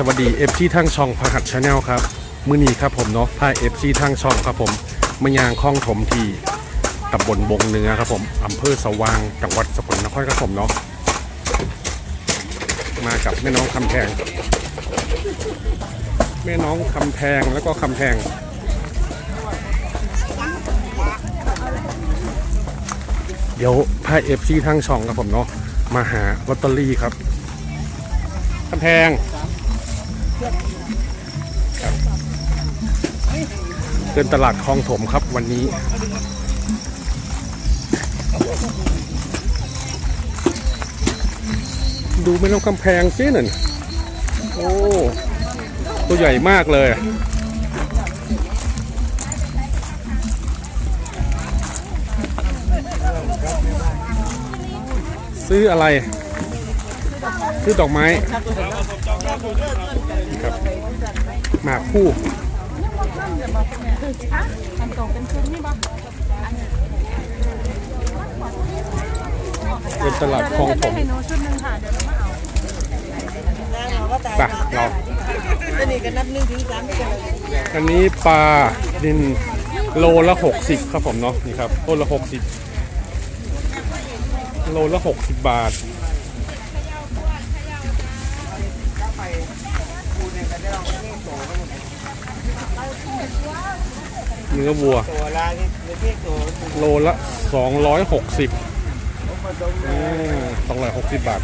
สวัสดีเอฟซีทั้งช่องพหัสชาแนลครับ มือนี้ครับผมเนาะพาเอฟซีทั้งช่องครับผมมายางคลองถมทีตำบลบงเนื้อครับผมอำเภอสว่างจังหวัดสกลนครครับผมเนาะมากับแม่น้องคำแพง แม่น้องคำแพงแล้วก็คำแพงเดี๋ยวพาเอฟซีทั้งช่องครับผมเนาะมาหาลอตเตอรี่ครับคำแพง เดินตลาดคลองถมครับวันนี้ ดูไม่ต้องกำแพงซินั่นโอ้ ตัวใหญ่มากเลยซื้ออะไร ซื้อดอกไม้ครับหมากคู่เป็นตลาดคลองถมให้หนูชุดหนึ่งค่ะเดี๋ยวเราเอาไปเราตัวนี้ก็นับหนึ่งถึงสามกันเลยอันนี้ปลาดินโลละ 60 ครับผมเนาะนี่ครับต้นละ 60 โลละ 60 บาท เนื้อวัว ตัวละนี่ไม่ใช่ตัวโลละ 260อืม260 บาท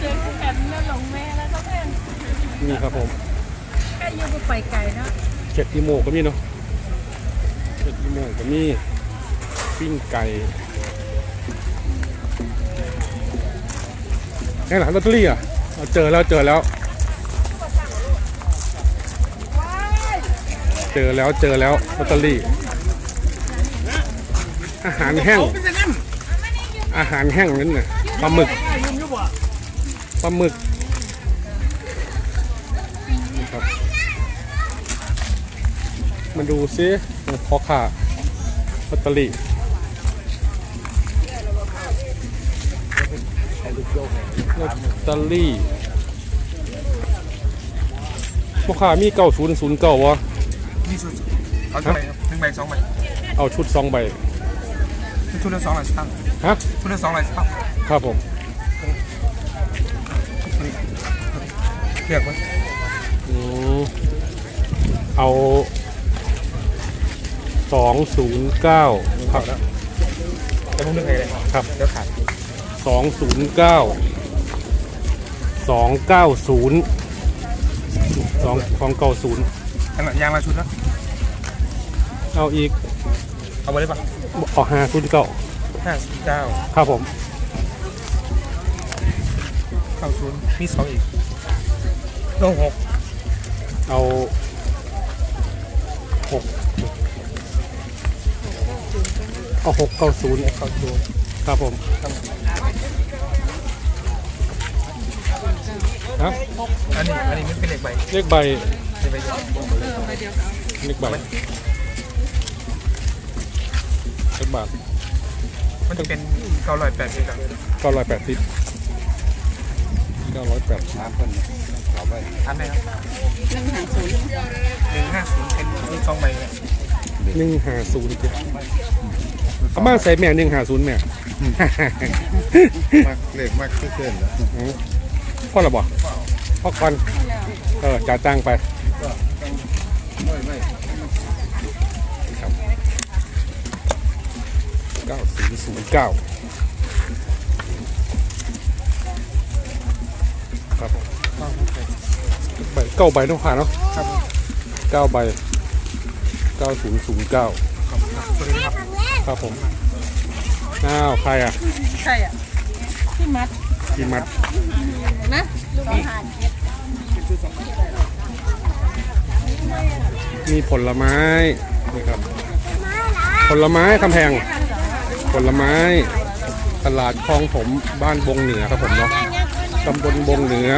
เจอคู่กันแล้วหลงแม่แล้วก็แพงนี่ครับผมแค่ยืมไปไกลเนาะเจ็ดกิโมก็มีเนาะเจ็ดกิโมก็มีปิ้งไก่ไงหลังลอตเตอรี่อะเอาเจอแล้วเจอแล้ว เจอแล้วเจอแล้วลอตเตอรี่ อาหารแห้ง อาหารแห้งนั่นน่ะปลาหมึกปลาหมึกนะครับมาดูซิพอขาลอตเตอรี่ลอตเตอรี่พอขามีเก้าศูนย์ศูนย์เก้าวะ นี่ชุดเอาเท่าไหร่ครับหนึ่งใบสองใบเอาชุดสองใบชุดละสองร้อยสตางค์ฮะชุดละสองร้อยสตางค์ครับผมเรียกไว้อืมเอาสองศูนย์เก้าครับแต่ผมเลือกอะไรเลยครับเดี๋ยวขาดสองศูนย์เก้าสองเก้าศูนย์สองสองเก้าศูนย์ทั้งหมดยางละชุดแล้ว เอาอีกเอาไปเลยปะเอาห้าศูนย์เก้าห้าสิบเก้าครับผมเก้าศูนย์มีสองอีกโลหกเอาหกเอาหกเก้าศูนย์เก้าศูนย์ครับผมฮะอันนี้อันนี้มันเป็นเลขใบเลขใบเลขใบเดียวเลขใบ เลขบาทมันจะเป็นเก้าร้อยแปดสิบครับเก้าร้อยแปดสิบเก้าร้อยแปดสิบอันไหนครับหนึ่งห้าศูนย์หนึ่งห้าศูนย์เป็นมีสองใบเนี่ยหนึ่งห้าศูนย์เอามาใส่แม่หนึ่งห้าศูนย์แม่มากเลขมากขึ้นเส้นแล้วพ่อระบอกพ่อก่อนเออจ่ายตังค์ไปไม่ไม่ เก้าศูนย์ศูนย์เก้าครับใบเก้าใบต้องผ่านเนาะครับเก้าใบเก้าศูนย์ศูนย์เก้าครับตัวนี้ครับครับผมอ้าวใครอะใช่อะพี่มัดพี่มัดนะลูกอาหารมีผลไม้นี่ครับ ผลไม้คำแพง ผลไม้ตลาดคลองผมบ้านบงเหนือครับผมเนาะตำบลบงเหนือ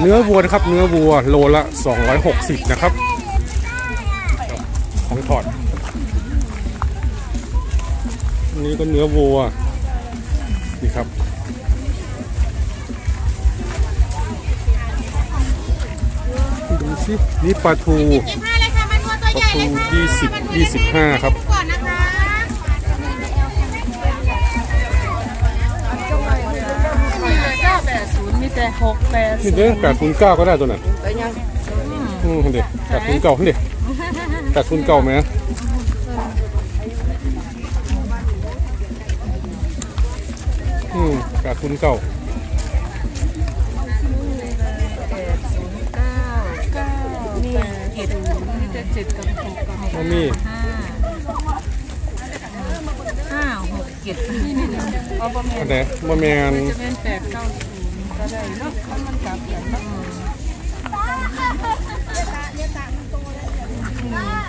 เนื้อวัวนะครับ เนื้อวัวโลละ 260 นะครับ ของถอดอันนี้ก็เนื้อวัวนี่ครับสินี่ปลาทูสิบห้าเลยค่ะมันวัวตัวปใหลาญ่ทูเลยค่ะยี่สิบยี่สิบห้าครับ ศูนย์มีแต่หกแปดนี่เด้แปดศูนย์เก้าก็ได้ตัวนั้นอืมเด็กแปดศูนย์เก้าเด็กแปดศูนย์เก้าไหมอืมแปดศูนย์เก้ามีเจ็ดมีแต่เจ็ดกับหกกับมันมีห้าหกเจ็ดเอาประมาณอันไหนบ่แมนจะเป็นแปดเก้าศูนย์ ก็ได้เนาะเพราะมันกลับกันเนาะ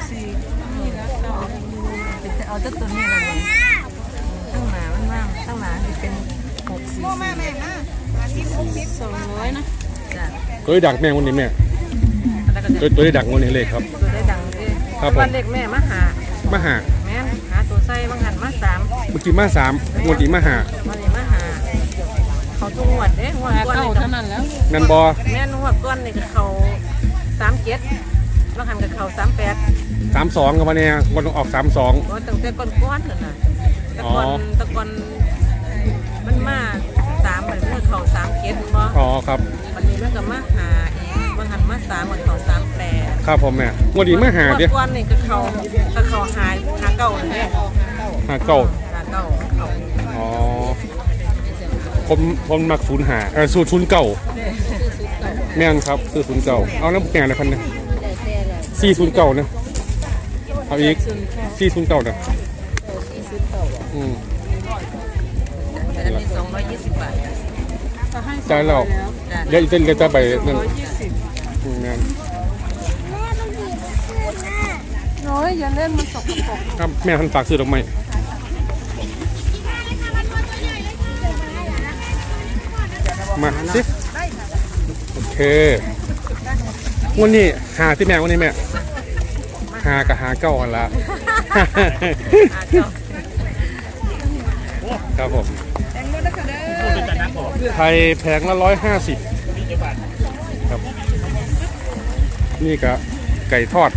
สี่นี่ละเก้าเอาเจ้าตัวนี้เลยตั้งหนามันว่างตั้งหนาจะเป็นหกสี่สองร้อยนะจ้ะตัวได้ดักแม่วันนี้แม่แล้วก็จะตัวตัวได้ดักวันนี้เลยครับตัวได้ดังเลยครับผมวันเด็กแม่มาหามาหาแม่หาตัวไส้บางหันมาสามเมื่อกี้มาสามงวดนี้มาหา ทุกงวดเด้งวดแปดก้อนเก้านี่ก็เท่านั้นแล้วแมนบอแม่นวดก้อนนี่ก็เขาสามเจ็ดบางหันก็เขาสามแปดสามสองกับวันนี้วันออกสามสองว่าตั้งแต่ก้อนก้อนๆนั่นน่ะแตะกอนอ๋อตะกอนมันมาสามเหมือนเมื่อเขาสามเจ็ดบ่อ๋อครับ วันนี้มันก็มาหาอีกบางหันมาสามวันเขาสามแปด ครับผมแม่งวดนี้มาหาเด้ก้อนนี่ก็เขาก็เขาหายหาเก่าเลยหาเก้าหาเก่าเขาอ๋อ ผมผมมักศูนย์หาเออสูตรศูนย์เก่าแม่นครับคือศูนย์เก่าเอาน้ำแข็งอะไรพันเนี่ยสี่ศูนย์เก่านะเอาอีกสี่ศูนย์เก่านะอืมแต่อันนี้สองร้อยยี่สิบบาทก็ให้จ่ายแล้วจ้ะเดี๋ยวอีกเต้นก็จะไปนั่นร้อยยี่สิบอืมแม่นน้อยอย่าเล่นมันสกปรกครับแม่ทันฝากซื้อดอกไม้ มาสิโอเควันนี้หาที่แม่วันนี้แม่หากับหาเก้ากันละหาเก่าครับผมไทยแพงละร้อยห้าสิบครับ นี่ก็ไก่ทอด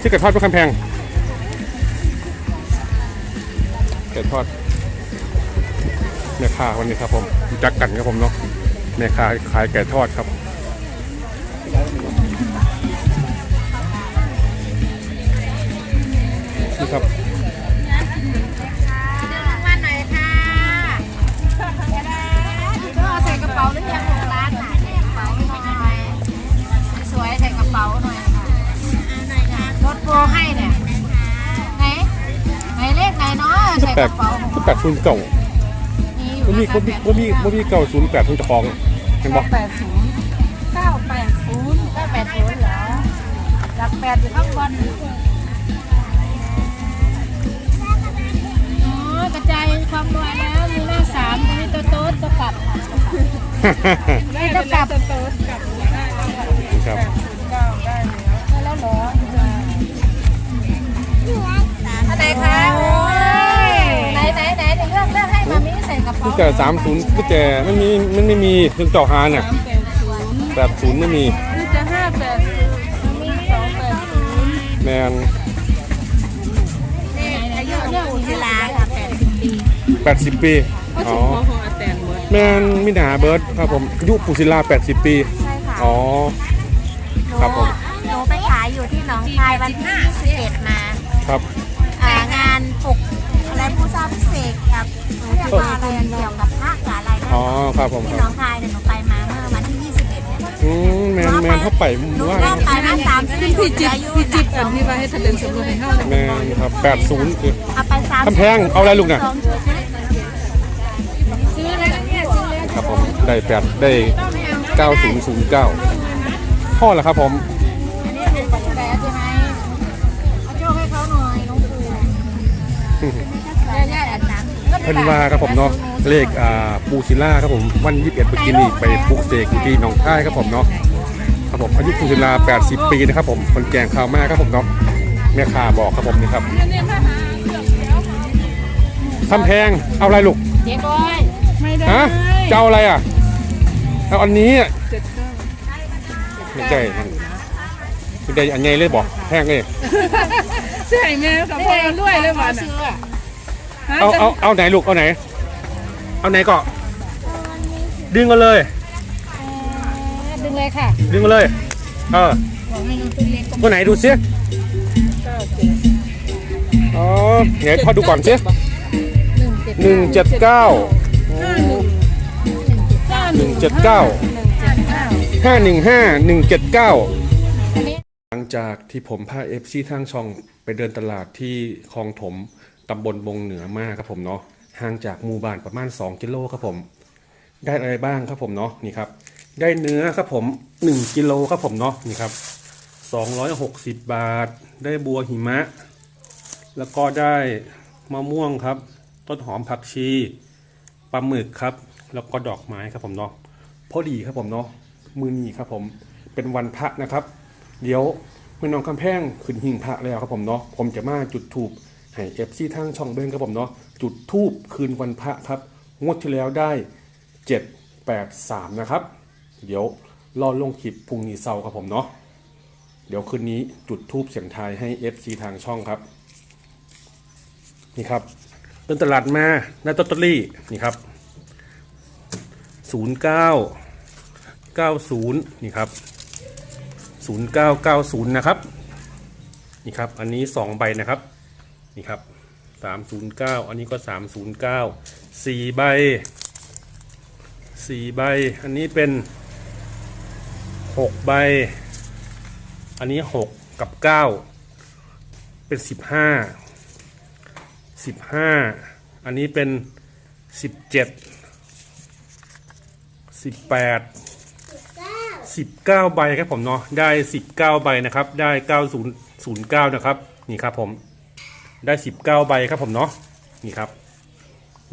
ที่ไก่ทอดเป็นคำแพงไก่ทอด แม่ค้าวันนี้ครับผมรู้จักกันครับผมเนาะแม่ค้าขายไก่ทอดครับนี่ครับวันไหนค่ะก็ใส่กระเป๋าหรือยังของร้านไหนใส่กระเป๋าหน่อยสวยใส่กระเป๋าหน่อยค่ะรถโปรให้เนี่ยไหนไหนเลขไหนเนาะใส่แปกดระเป๋าแปดศูนย์เก่า มีอบ่มียู่บ่มีบ่มีเก่าศูนย์แปดทุนจะคลองเห็นบ่แปดศูนย์เก้าแปดศูนย์เก้าแปดศูนย์เหรอหลักแปดอยู่ข้างบนอ๋อกระจายความรวยแล้วมีหน้าสามมีตัวโต๊ดตัวกลับได้ตัวกลับตัวโต๊ดกลับได้แล้วค่ะครับเก้าได้แล้วได้แล้วเหรออันไหนคะ มีใส่กระเป๋าพี่แต่สามศูนย์พี่แต่ไม่มีมันไม่มีถึงเจาะหาเนี่ยสามแปดศูนย์แปดศูนย์ไม่มีนี่จะห้าแปดศูนย์มีสองแปดศูนย์แมนอายุเรื่องเวลาค่ะแปดสิบปีแปดสิบปีก็อ๋สูองของของอาแตนหมดแมนมิหนาเบิร์ดครับผมอายุปุศิลาแปดสิบปี ใช่ค่ะ อ๋อ ครับผม หนูไปขายอยู่ที่หนองคายวันที่21มา ครับอ่างานปลุก อะไรผู้ทราบพิเศษกับเรียกว่าอะไรเกี่ยวกับพระกับอะไรนะอ๋อครับผมคที่รับหนองคายเนี่ยหนูไปมาเมื่อวันที่ 21เนี่ยอืมแมนแมนเข้าไปหนูว่าก็ไปมาสามสิบพี่จิตอายุพี่จิตอันที่ว่าให้ทะเบียนสมรสให้เท่าไหร่แมนครับแปดศูนย์คือ เอาไปสามคำแพงเอาอะไรลูกน่ะสองชุดซื้อแล้วเนี่ยซื้อแล้วครับผมได้แปดได้เก้าศูนย์ศูนย์เก้าพ่อเหรอครับผม พิ่นว่าครับผมเนาะเลขอ่าปูศิลาครับผมวัน21เมื่อกี้นี่ไปปลุกเสกอยู่ที่หนองคายครับผมเนาะครับผมอายุปูศิลา80ปีนะครับผมคนแกงข้าวมากครับผมเนาะแม่ค้าบอกครับผมนี่ครับเนี่ยถ้าหาเลือกแล้วคำแพงเอาอะไรลูกเจ๊บอยไม่ได้ฮะจะเอาอะไรอะเอาอันนี้อะเจ็ดเก้าไม่ได้ไม่ได้อันใหญ่เลยบอกแพงเลยใช่แม่กับพ่อรวยเลยวันซื้ออะ เอาเอาเอาไหนลูกเอาไหน เอาไหนก็ดึงกันเลย ดึงเลยค่ะดึงกันเลย เออบอกให้น้องตุ้นเล็กก็ตัวไหนดูซิอ๋อไหนพอดูก่อนซิหนึ่งเจ็ดหนึ่งเจ็ดเก้าหนึ่งเจ็ดเก้าห้าหนึ่งห้าหนึ่งเจ็ดเก้าหลังจากที่ผมพาเอฟซีทางช่องไปเดินตลาดที่คลองถม ตำบลบงเหนือมากครับผมเนาะห่างจากหมู่บ้านประมาณ 2 กิโลครับผม ได้อะไรบ้างครับผมเนาะนี่ครับ ได้เนื้อครับผม 1 กิโลครับผมเนาะนี่ครับ 260 บาท ได้บัวหิมะ แล้วก็ได้มะม่วงครับ ต้นหอมผักชีปลาหมึกครับ แล้วก็ดอกไม้ครับผมเนาะพอดีครับผมเนาะมือนีครับผมเป็นวันพระนะครับ เดี๋ยวแม่น้องคำแพงขึ้นหิ่งพระแล้วครับผมเนาะผมจะมาจุดถูป ให้เอฟซีทางช่องเบิ้งครับผมเนาะจุดทูบคืนวันพระครับ งวดที่แล้วได้ 7 8 3 นะครับ เดี๋ยวรอลงคลิปพรุ่งนี้เสาร์ครับผมเนาะเดี๋ยวคืนนี้จุดทูบเสียงทายให้ FC ทางช่องครับ นี่ครับเดินตลาดมาได้ตอตเตอรี่นี่ครับศูนย์เก้าเก้าศูนย์นี่ครับศูนย์เก้าเก้าศูนย์นะครับ นี่ครับ อันนี้สองใบนะครับ นี่ครับสามศูนย์เก้าอันนี้ก็สามศูนย์เก้าสี่ใบสี่ใบ อันนี้เป็นหกใบ อันนี้หกกับเก้าเป็นสิบห้าสิบห้าอันนี้เป็นสิบเจ็ดสิบแปดสิบเก้าใบครับผมเนาะได้สิบเก้าใบนะครับ ได้เก้าศูนย์ศูนย์เก้านะครับ นี่ครับผม ได้สิบเก้าใบครับผมเนาะนี่ครับ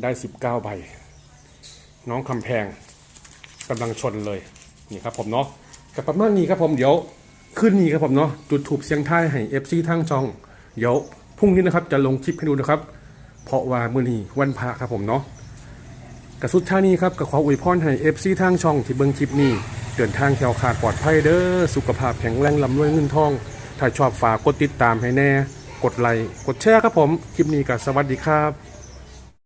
ได้สิบเก้าใบ น้องคำแพงกำลังชนเลยนี่ครับผมเนาะกับประมาณนี้ครับผมเดี๋ยวขึ้นนี้ครับผมเนาะจุดถูกเสียงท้ายให้เอฟซีทั้งจองเดี๋ยวพรุ่งนี้นะครับจะลงคลิปให้ดูนะครับ เพราะว่ามื้อนี้วันพระครับผมเนาะกระสุดท่านี้ครับก็ขออวยพรให้เอฟซีทางช่องที่เบิ่งคลิปนี้เดินทางแถวขาดปลอดภัยเด้อสุขภาพแข็งแรงลำรวยเงินทอง ถ้าชอบฝากกดติดตามให้แน่ กดไลค์กดแชร์ครับผม คลิปนี้ก็สวัสดีครับ